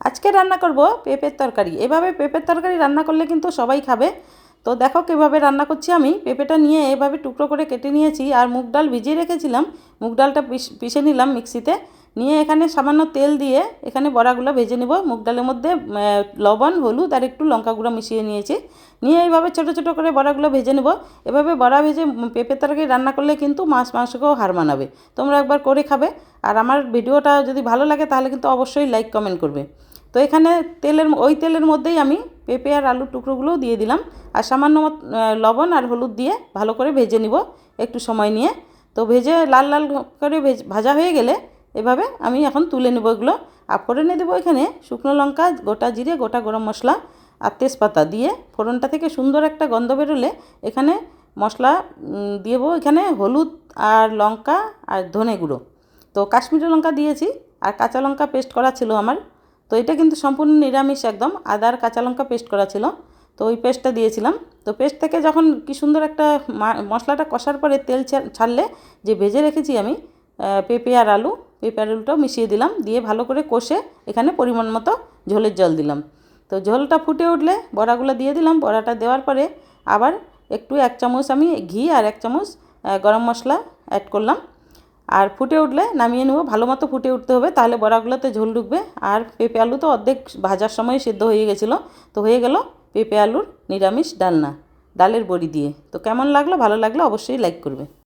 আজকে রান্না করব পেঁপের তরকারি। এভাবে পেঁপের তরকারি রান্না করলে কিন্তু সবাই খাবে। তো দেখো কীভাবে রান্না করছি আমি। পেঁপেটা নিয়ে এভাবে টুকরো করে কেটে নিয়েছি আর মুগ ডাল ভিজিয়ে রেখেছিলাম। মুগ ডালটা পিষে নিলাম মিক্সিতে। নিয়ে এখানে সামান্য তেল দিয়ে এখানে বড়াগুলো ভেজে নেব। মুগ ডালের মধ্যে লবণ, হলুদ আর একটু লঙ্কা গুঁড়ো মিশিয়ে নিয়েছি। নিয়ে এইভাবে ছোটো ছোটো করে বড়াগুলো ভেজে নেব। এভাবে বড়া ভেজে পেঁপের তরকারি রান্না করলে কিন্তু মাছ মাংসকেও হার মানাবে। তোমরা একবার করে খাবে। আর আমার ভিডিওটা যদি ভালো লাগে তাহলে কিন্তু অবশ্যই লাইক, কমেন্ট করবে। তো এখানে তেলের, ওই তেলের মধ্যেই আমি পেঁপে আর আলুর টুকরোগুলোও দিয়ে দিলাম। আর সামান্য লবণ আর হলুদ দিয়ে ভালো করে ভেজে নিব একটু সময় নিয়ে। তো ভেজে লাল লাল করে ভাজা হয়ে গেলে এভাবে আমি এখন তুলে নেব এগুলো। আর ফোড়নে দেবো এখানে শুকনো লঙ্কা, গোটা জিরে, গোটা গরম মশলা আর তেজপাতা দিয়ে। ফোড়নটা থেকে সুন্দর একটা গন্ধ বেরোলে এখানে মশলা দেবো এখানে হলুদ আর লঙ্কা আর ধনে গুঁড়ো। তো কাশ্মীরি লঙ্কা দিয়েছি আর কাঁচা লঙ্কা পেস্ট করা ছিল আমার। তো এটা কিন্তু সম্পূর্ণ নিরামিষ একদম। আদা আর কাঁচা লঙ্কা পেস্ট করা ছিল। তো ওই পেস্টটা দিয়েছিলাম। তো পেস্ট থেকে যখন কি সুন্দর একটা মশলাটা কষার পরে তেল ছাড়লে যে ভেজে রেখেছি আমি পেঁপে আর আলু পেঁপে আলুটাও মিশিয়ে দিলাম। দিয়ে ভালো করে কষে এখানে পরিমাণ মতো ঝোলের জল দিলাম। তো ঝোলটা ফুটে উঠলে বড়াগুলো দিয়ে দিলাম। বড়াটা দেওয়ার পরে আবার একটু এক চামচ আমি ঘি আর এক চামচ গরম মশলা অ্যাড করলাম। আর ফুটে উঠলে নামিয়ে নেব। ভালো মতো ফুটে উঠতে হবে, তাহলে বড়াগুলোতে ঝোল ঢুকবে। আর পেঁপে আলু তো অর্ধেক ভাজার সময় সিদ্ধ হয়ে গেছিল। তো হয়ে গেল পেঁপে আলুর নিরামিষ ডালনা, ডালের বড়ি দিয়ে। তো কেমন লাগল, ভালো লাগলে অবশ্যই লাইক করবে।